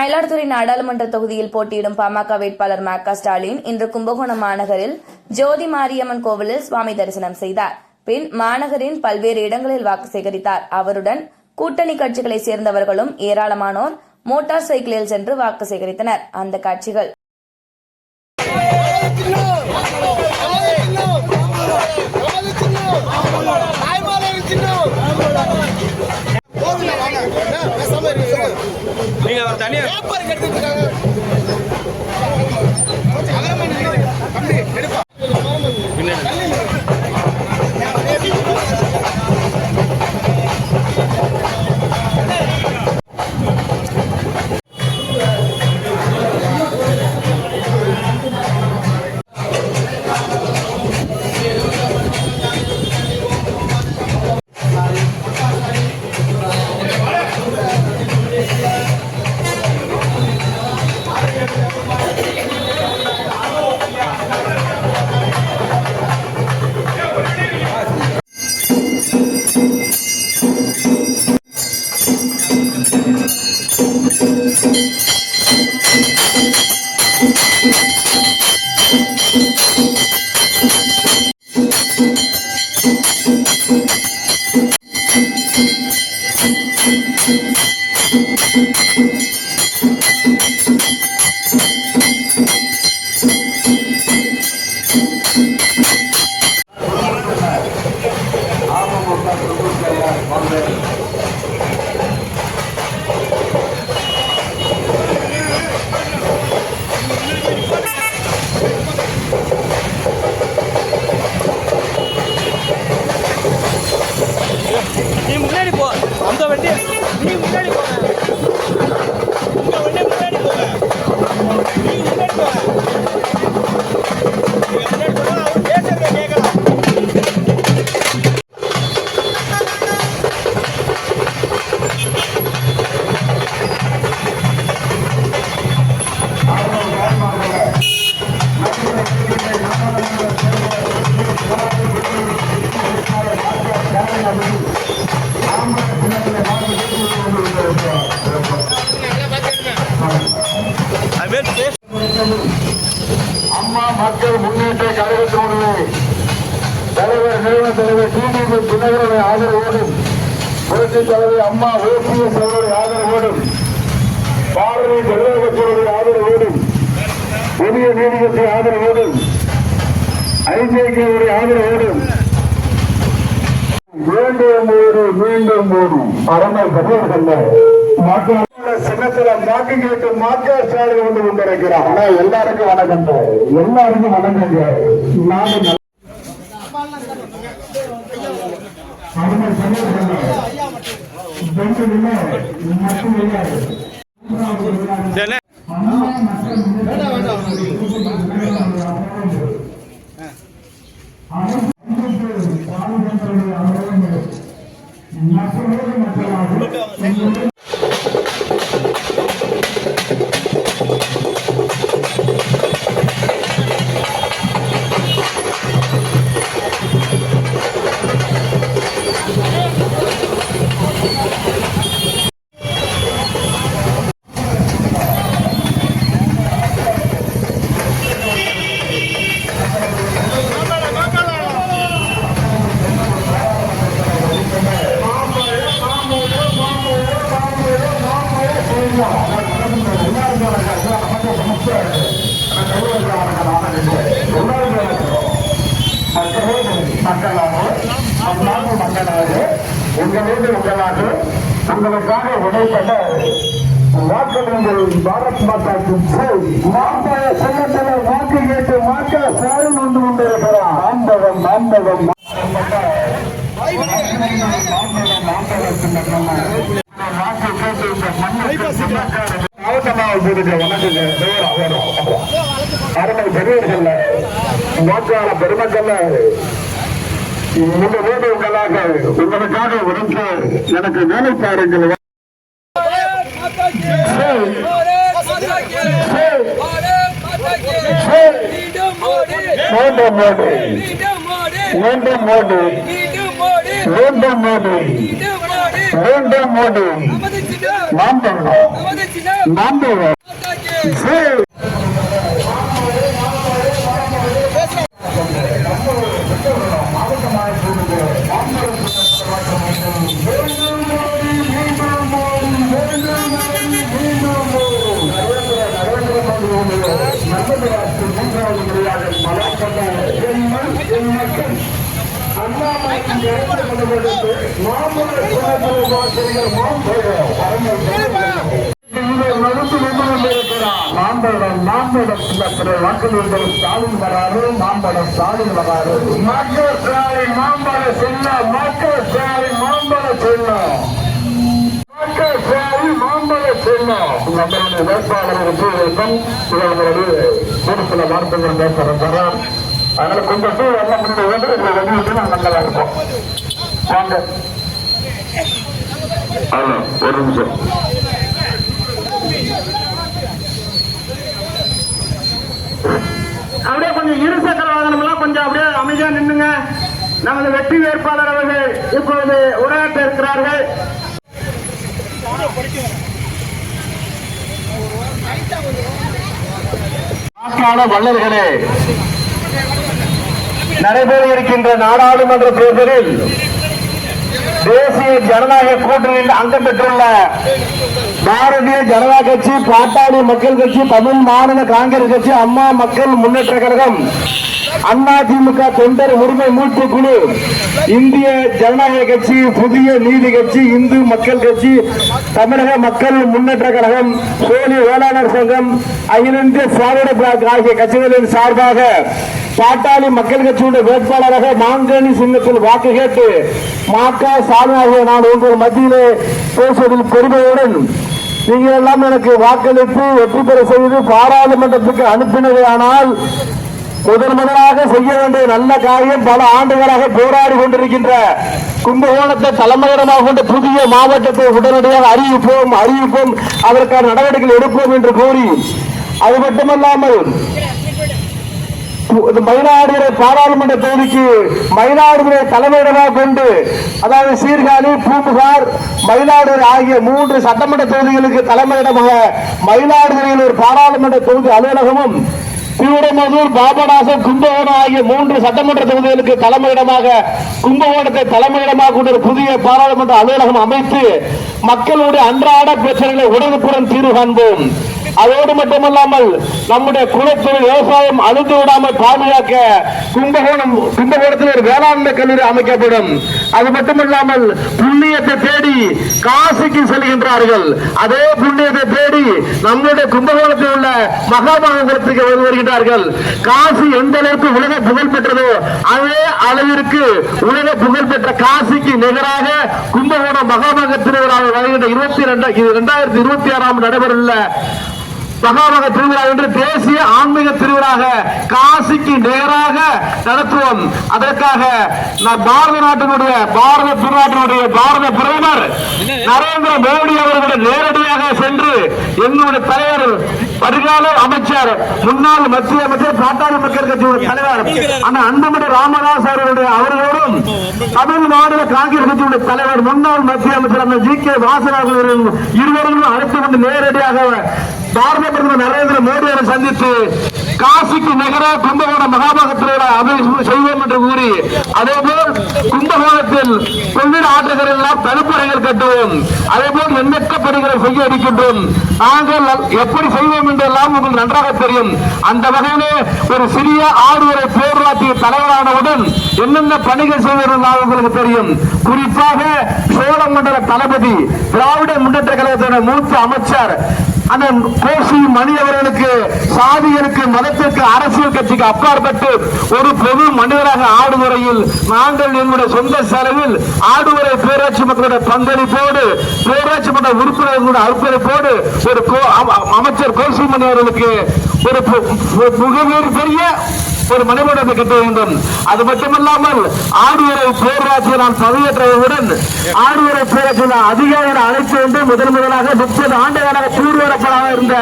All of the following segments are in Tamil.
மயிலாடுதுறை நாடாளுமன்ற தொகுதியில் போட்டியிடும் பாமக வேட்பாளர் ம க ஸ்டாலின் இன்று கும்பகோணம் மாநகரில் ஜோதி மாரியம்மன் கோவிலில் சுவாமி தரிசனம் செய்தார். பின் மாநகரின் பல்வேறு இடங்களில் வாக்கு சேகரித்தார். அவருடன் கூட்டணி கட்சிகளைச் சேர்ந்தவர்களும் ஏராளமானோர் மோட்டார் சைக்கிளில் சென்று வாக்கு சேகரித்தனர். அந்த காட்சிகள் அவர் தனியாக தினகரனுடைய ஆதரவோடும் புரட்சி தலைவர் அம்மா ஓபிஎஸ் அவருடைய ஆதரவோடும் பாரதிய ஜனதா கட்சியினுடைய ஆதரவோடும் புதிய நீதிபதி ஆதரவோடும் ஐஜேகேவுடைய ஆதரவோடும் மீண்டும் ஒரு மீண்டும் ஒரு அரணை பெற்றவர்கள் சின்னத்துல வாக்கு கேட்டு மாக்க ஸ்டாலின் வந்து கொண்டிருக்கிறார். ஆனா எல்லாருக்கும் வணக்கம். எல்லாருக்கும் வணக்கம். நாடு மக்கள் முன்னேற்ற மக்களோடு மக்களாக மக்களாக நாட்டு மக்களாக உங்களோடு உங்களாக உங்களுக்காக உடைப்பட்ட வாக்குகள் பாரத் மாதாக்கு மாம்பழ சின்னத்தில் வாக்கு கேட்டு மாற்ற ஸ்டாலின் வந்து கொண்டிருக்கிறார். மாம்பழம் மாம்பழம் வாக்கு கேட்டு இந்த மண்ணை மாவட்டமாக போடுங்க வணக்கங்க அருமை வாக்காளர் பெருமக்கள்ல உங்க வீடு உங்களாக உங்களுக்காக உழைத்து எனக்கு வேலை பாருங்கள். மீண்டும் மோடி மீண்டும் மோடி மீண்டும் மோடி மீண்டும் மோடி நாம் சின்னம் நாம் தமிழர் மாதாக்கு மாம்பழம் மாம்பழம் வாக்குறுதிகள் ஸ்டாலின் வராரு மாம்பழம் ஸ்டாலின் வராரு மாம்பழ செல்ல மக்கள் ஸ்டாலின் மாம்பழ செல்லும் மக்கள் ஸ்டாலின் மாம்பழ செல்லும் நம்மளுடைய வேட்பாளர் வெற்றி ஒரு சில வார்த்தைகள் பேச அதனால கொஞ்சம் பேர் எல்லாம் முன்னாடி வந்து வாங்க. ஒரு நிமிஷம். அப்படியே கொஞ்சம் இருசக்கர வாகனம் எல்லாம் கொஞ்சம் அப்படியே அமைதியா நின்னுங்க. நமது வெற்றி வேட்பாளர் அவர்கள் இப்பொழுது உரையாற்ற இருக்கிறார்கள். வல்லர்களே நடைபெற இருக்கின்ற நாடாளுமன்ற தேர்தலில் தேசிய ஜனநாயக கூட்டணியில் அங்கம் பெற்றுள்ள பாரதிய ஜனதா கட்சி பாட்டாளி மக்கள் கட்சி தமிழ் மாநில காங்கிரஸ் கட்சி அம்மா மக்கள் முன்னேற்ற கழகம் அதிமுக தொண்டர் உரிமை மீட்பு குழு இந்திய ஜனநாயக கட்சி புதிய நீதி கட்சி இந்து மக்கள் கட்சி தமிழக மக்கள் முன்னேற்ற கழகம் சோழி வேளாளர் சங்கம் அகில இந்திய திராவிட பிளாக் ஆகிய கட்சிகளின் சார்பாக பாட்டாளி மக்கள் கட்சியுடைய வேட்பாளராக மாங்கனி சின்னத்தில் வாக்கு கேட்டு மாக்க சாமியாகிய நான் உங்கள் மத்தியிலே பேசுவதில் பெருமையுடன் நீங்கள் எல்லாம் எனக்கு வாக்களித்து வெற்றி பெற செய்து பாராளுமன்றத்துக்கு அனுப்பினதே ஆனால் முதன் முதலாக செய்ய வேண்டிய நல்ல காரியம் பல ஆண்டுகளாக போராடி கொண்டிருக்கின்ற கும்பகோணத்தை தலைமையிடமாக கொண்ட புதிய மாவட்டத்தை உடனடியாக அறிவிப்போம் அறிவிப்போம் அதற்கான நடவடிக்கைகள் எடுப்போம் என்று கூறி அது மட்டுமல்லாமல் மயிலாடுதுறை பாராளுமன்ற தொகுதிக்கு மயிலாடுதுறை தலைமையிடமாக கொண்டு அதாவது சீர்காழி பூம்புகார் மயிலாடுதுறை ஆகிய மூன்று சட்டமன்ற தொகுதிகளுக்கு தலைமையிடமாக மயிலாடுதுறையில் ஒரு பாராளுமன்ற தொகுதி அலுவலகமும் திருவிடமதூர் பாபநாசம் கும்பகோணம் ஆகிய மூன்று சட்டமன்ற தொகுதிகளுக்கு தலைமையிடமாக கும்பகோணத்தை தலைமையிடமாக கொண்ட ஒரு புதிய பாராளுமன்ற அலுவலகம் அமைத்து மக்களுடைய அன்றாட பிரச்சனைகளை உடனுக்குடன் தீர்வு காண்போம். அதோடு மட்டுமல்லாமல் நம்முடைய குலத்தொழில் விவசாயம் அழுந்து விடாமல் பாதுகாக்க கும்பகோணம் கும்பகோணத்தில் ஒரு வேளாண்மை கல்லூரி அமைக்கப்படும். அது மட்டுமல்லாமல் புண்ணியத்தை தேடி காசிக்கு செல்கின்றார்கள். அதே புண்ணியத்தை தேடி நம்முடைய கும்பகோணத்தில் உள்ள மகாமகபுரத்துக்கு வந்து வருகின்றார்கள். காசி எந்த அளவுக்கு உலக புகழ் பெற்றதோ அதே அளவிற்கு உலக புகழ் பெற்ற காசிக்கு நிகராக கும்பகோணம் மகாமக திருவிழாவை வருகின்ற இருபத்தி ரெண்டு இரண்டாயிரத்தி இருபத்தி ஆறாம் நடைபெறவுள்ள மகாமக திருவிழா என்று தேசிய ஆன்மீக திருவிழாக காசிக்கு நேராக நடத்துவோம். அதற்காக நான் பாரத நாட்டினுடைய பாரத திருநாட்டினுடைய பாரத பிரதமர் நரேந்திர மோடி அவர்களுடன் நேரடியாக சென்று எங்களுடைய தலைவர் வருகால அமைச்சர் முன்னாள் மத்திய அமைச்சர் பாட்டாளி மக்கள் கட்சியுடைய தலைவர் ஆனா அன்புமணி ராமதாஸ் அவர்களுடைய அவர்களோடும் தமிழ் மாநில காங்கிரஸ் கட்சியுடைய தலைவர் முன்னாள் மத்திய அமைச்சர் அந்த ஜி கே வாசன் அவர்களுடன் இருவரும் அழைத்து கொண்டு நேரடியாக பாரத பிரதமர் நரேந்திர மோடி அவரை சந்தித்து காசிக்கு நிகர கும்பகோணம் மகாபாக திருவிழா செய்வோம் என்று கூறி அதேபோல் கும்பகோணத்தில் கொள்ளிட ஆற்றுகளில் எல்லாம் தடுப்பறைகள் கட்டுவோம். அதேபோல் எண்ணற்ற பணிகளை செய்ய இருக்கின்றோம். நாங்கள் எப்படி செய்வோம் என்றெல்லாம் உங்களுக்கு நன்றாக தெரியும். அந்த வகையிலே ஒரு சிறிய ஆடுவரை பேரூராட்சி தலைவரானவுடன் என்னென்ன பணிகள் செய்வதெல்லாம் உங்களுக்கு தெரியும். குறிப்பாக சோழமண்டல தளபதி திராவிட முன்னேற்ற கழகத்தின மூத்த அமைச்சர் அந்த கோசி மனிதவர்களுக்கு சாதிகளுக்கு மதத்திற்கு அரசியல் கட்சிக்கு அப்பாற்பட்டு ஒரு பொது மனிதராக ஆடுமுறையில் நாங்கள் எங்களுடைய சொந்த செலவில் ஆடுமுறை பேராட்சி மக்களுடைய பங்களிப்போடு பேராட்சி மன்ற உறுப்பினர்களுடைய அர்ப்பணிப்போடு ஒரு கோ- அம- அமைச்சர் கோசி மணி அவர்களுக்கு ஒரு பு- பெரிய ஒரு மணிமண்டபத்தை கட்ட வேண்டும். அது மட்டுமல்லாமல் ஆடியரை பேராட்சியை நாம் பதவியேற்றவுடன் ஆடியரை பேராட்சியில் அதிகாரிகளை அழைத்து வந்து முதன் முதலாக முப்பது ஆண்டுகளாக தூர்வாரப்படாத இருந்த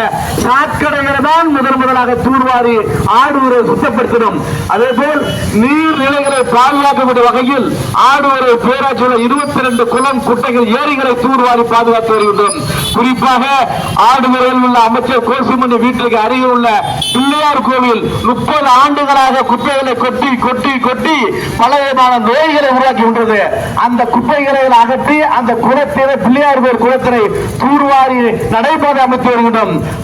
சாக்கடைகளை தான் முதன் முதலாக தூர்வாரி ஆடுவரை சுத்தப்படுத்தணும் அதே போல் நீர்நிலைகளை பாதுகாக்கக்கூடிய வகையில் ஆடுவரை பேராட்சியில் இருபத்தி ரெண்டு குளம் குட்டைகள் ஏரிகளை தூர்வாரி பாதுகாத்து வருகின்றோம். குறிப்பாக ஆடுவரையில் உள்ள அமைச்சர் கோசிமணி வீட்டிற்கு அருகில் உள்ள பிள்ளையார் கோவில் முப்பது ஆண்டுகளாக குப்பைகளை கொட்டி கொட்டி கொட்டி பல விதமான நோய்களை உருவாக்கின்றது அந்த குப்பைகளை அகற்றி அந்த குளத்தினை பிள்ளையார் கோவில் குளத்தினை தூர்வாரி நடைபாதை அமைத்து வருகின்றோம்.